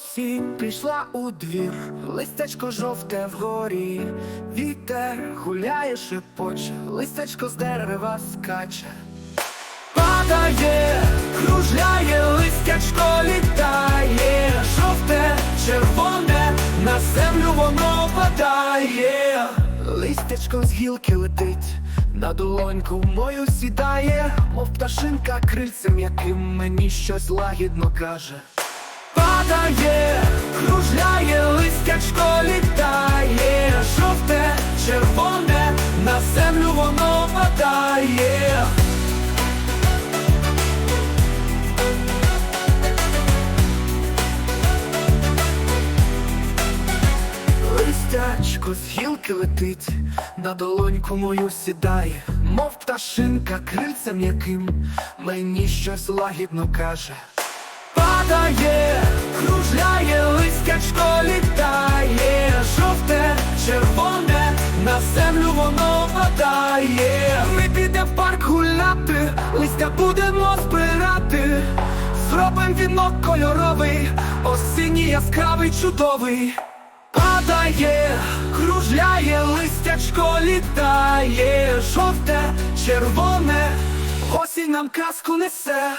Осінь прийшла у двір, листячко жовте вгорі, вітер гуляє, шепоче, листячко з дерева скаче. Падає, кружляє, листячко літає, жовте, червоне, на землю воно падає. Листячко з гілки летить, на долоньку мою сідає, мов пташинка крильцем, яким мені щось лагідно каже. Падає, кружляє, листячко літає, жовте, червоне, на землю воно падає. Листячко з гілки летить, на долоньку мою сідає, мов пташинка крильцем яким мені щось лагідно каже. Падає, кружляє, листячко літає, жовте, червоне, на землю воно падає. Ми підемо в парк гуляти, листя будемо збирати, зробим вінок кольоровий, осінній яскравий, чудовий. Падає, кружляє, листячко літає, жовте, червоне, осінь нам казку несе.